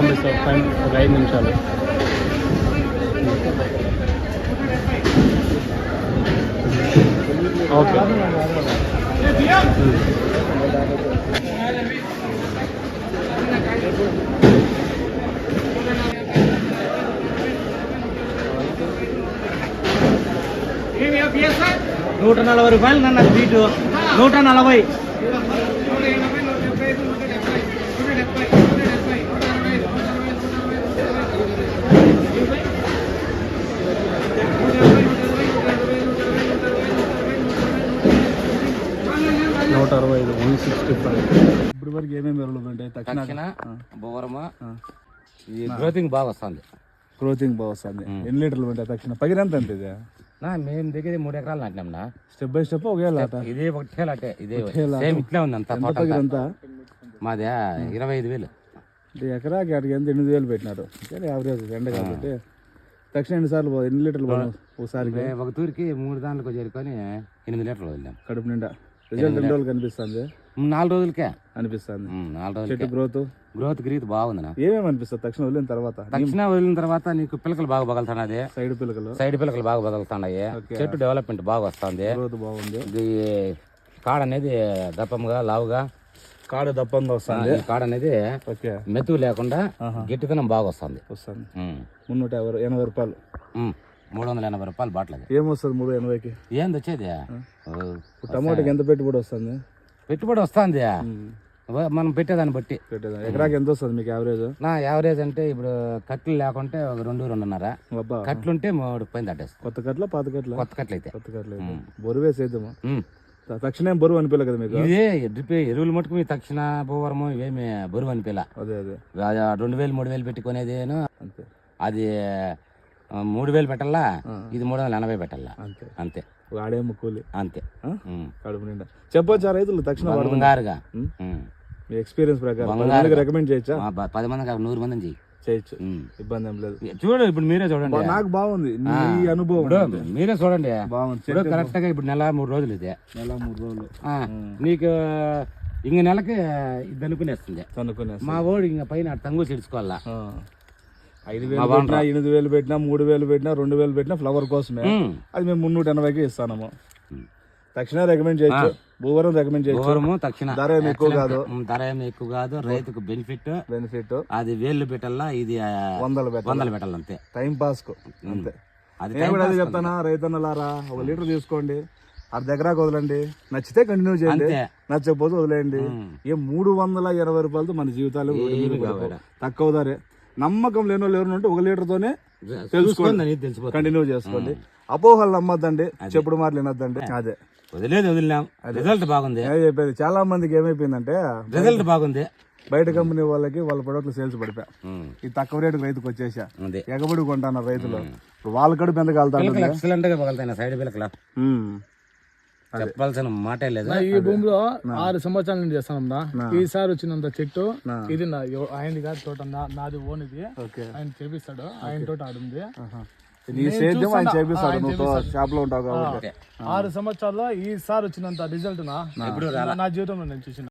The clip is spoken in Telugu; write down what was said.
పంపిస్తాం ఫైవ్ ఒక ఐదు నిమిషాలు. ఓకే. నూట నలభై రూపాయలు నన్న స్వీటు నూట నలభై. నూట అరవై ఐదు వన్ సిక్స్టీ ఫైవ్ ఇప్పుడు వరకు ఏమేమి ఎరువులు ఉంటాయి తక్షణ బోరమ ఈ గ్రోతింగ్ బాగా వస్తుంది గ్రోతింగ్ బాగా వస్తుంది ఎన్ని లీటర్లు ఉంటాయి తక్షణ పగిరి ఎంత అంటే ఇది? నా మేము దగ్గర మూడు ఎకరాలు నాటినాంనా స్టెప్ బై స్టెప్ ఒకే లాట? ఇదే ఒకటే లాటే ఇదే. సేమ్ ఇట్లే ఉంది అంత పగిరి మాదే ఇరవై ఐదు వేలు. అంటే ఎకరాకి అడిగి ఎంత? ఎనిమిది వేలు పెట్టినారు. సరే యావరేజ్ ఎండ కాబట్టి. తక్షణ ఎన్ని సార్లు ఎన్ని లీటర్లు మే- ఒక తూరికి మూడు దాంట్లకు చేరుకొని ఎనిమిది లీటర్లు వదిలాం కడుపు నిండా. రిజల్ట్ ఎన్ని రోజులు కనిపిస్తుంది? నాలుగు రోజులకే. అనిపిస్తుంది. నాలుగు చెట్టు రోజులకే గ్రోత్ గ్రోత్ గ్రీత్ బాగుంది నా ఏమేమి అనిపిస్తుంది? తక్షణ వదిలిన తర్వాత తక్షణ వదిలిన తర్వాత నీకు పిలకలు బాగా పగలుతున్నది సైడ్ పిల్లకలు సైడ్ పిలకలు బాగా పగలుతున్నాయి. చెట్టు డెవలప్మెంట్ బాగా వస్తుంది. గ్రోత్ బాగుంది. ఇది కాడ అనేది దప్పంగా లావుగా కాడ దప్పంగా వస్తుంది. కాడ అనేది మెతుకు లేకుండా గట్టితనం బాగా వస్తుంది. వస్తుంది. మున్నూట యాభై ఎనభై రూపాయలు. మూడు వందల ఎనభై రూపాయలు బాటిల్ అది. ఏమొస్తుంది మూడు ఎనభైకి? ఏంది వచ్చేది? టమాటాకి ఎంత పెట్టుబడి వస్తుంది? పెట్టుబడి వస్తుంది. మనం పెట్టేదాన్ని బట్టి. ఎకరాకి ఎంత వస్తుంది మీకు యావరేజ్? నా యావరేజ్ అంటే ఇప్పుడు కట్లు లేకుంటే ఒక రెండు రెండున్నర. అబ్బా. కట్లుంటే మూడు పైన తట్టేస్తాం. కొత్త కట్ల పాత కట్ల కొత్త కట్లు అయితే. కొత్త కట్ల బొరువు వేసేద్దాము. తక్షణం బరువు అనిపించలే కదా మీకు? ఇదే డ్రిప్ ఎరువులు మటుకు మీ తక్షణ పోవరము ఇవేమి బరువు అనిపిలా అదే అదే. రెండు వేలు మూడు వేలు పెట్టుకునేదేను. అంతే. అది మూడు వేలు పెట్టాలా? ఇది మూడు వందల ఎనభై పెట్టాలా? అంతే. అంతే. వాడేమో కూలి అంతే. ఆ? కడుపు నిండా. చెప్పొచ్చా రైతులు తక్షణ బంగారుగా. మీ ఎక్స్పీరియన్స్ ప్రకారం. రికమెండ్ చేయొచ్చా? ఆ, పది మంది కాదు నూరు మందిని చెయ్యి. చేయొచ్చు. ఇబ్బంది ఏం లేదు. చూడు ఇప్పుడు మీరే చూడండి. నాకు బాగుంది. నీ అనుభవం మీరే చూడండి. బాగుంది. ఇప్పుడు కరెక్ట్గా ఇప్పుడు నెల మూడు రోజులు ఇదే. నెల మూడు రోజులు. ఆ, నీకు ఇంక నెలకి ఇది అనుకునేస్తుంది. అనుకునే మా వాడు ఇంక పైన తంగు చెడుచుకోవాలా ఐదు వేలు పెట్టినా ఎనిమిది వేలు పెట్టినా మూడు వేలు పెట్టినా రెండు వేలు పెట్టినా ఫ్లవర్ కోసమే. అది మేము మున్నూట ఎనభైకి ఇస్తాము తక్షణ రికమెండ్ చేయొచ్చు. భూవరం రికమెండ్ చేయొచ్చు. తక్షణ. ధర ఏమి ఎక్కువ కాదు. ధర ఏమి ఎక్కువ కాదు. రైతుకు బెనిఫిట్ బెనిఫిట్. అది వేళ్ళు పెట్టాలా? ఇది వందలు వందలు పెట్టాలి? అంతే. టైం పాస్కు. అంతే. అది నేను కూడా అదే చెప్తానా? రైతన్నలారా ఒక లీటర్ తీసుకోండి. అర్ధ ఎకరాకు వదలండి. నచ్చితే కంటిన్యూ చేయండి. నచ్చకపోతే వదిలేయండి. ఏ మూడు వందల ఇరవై రూపాయలతో మన జీవితాలు. తక్కువ ధరే. నమ్మకం లేని వాళ్ళు ఎవరు ఉంటే ఒక లీటర్ తోనే చూసుకోండి. అనేది తెలిసిపోతుంది. కంటిన్యూ చేసుకోండి. అపోహలు నమ్మద్దండి చెప్పుడు మాటలు వినొద్దండి. అదే. వదిలేదు వదిలినాం. రిజల్ట్ బాగుంది. చెప్పేది. చాలా మందికి ఏమైపోయిందంటే రిజల్ట్ బాగుంది. బయట కంపెనీ వాళ్ళకి వాళ్ళ ప్రొడక్ట్లు సేల్స్ పడిపోయా. ఈ తక్కువ రేటుకి రైతుకు వచ్చేసా. ఎగబడి కొంటున్నారు రైతులు. వాళ్ళ కడుపు ఎంత కాలుతా పిలకలు ఎక్సలెంట్గా పగలుతాయి సైడ్ చెప్పాల్సిన మాటే లేదు. ఈ భూమిలో ఆరు సంవత్సరాల నుంచి చేస్తానమ్మా ఈసారి వచ్చినంత చెట్టు ఇది నా ఆయనది కాదు తోట నాది ఓన్ ఇది ఓకే. ఆయన చేపిస్తాడు. ఆయన తోట ఆడుంది నీ సేద్యం ఆయన చేపిస్తాడు నువ్వు షాప్లో ఉంటావు కాబట్టి. ఆరు సంవత్సరాల్లో ఈసారి వచ్చినంత రిజల్ట్ నా. ఎప్పుడు నా జీవితంలో నేను చూసిన.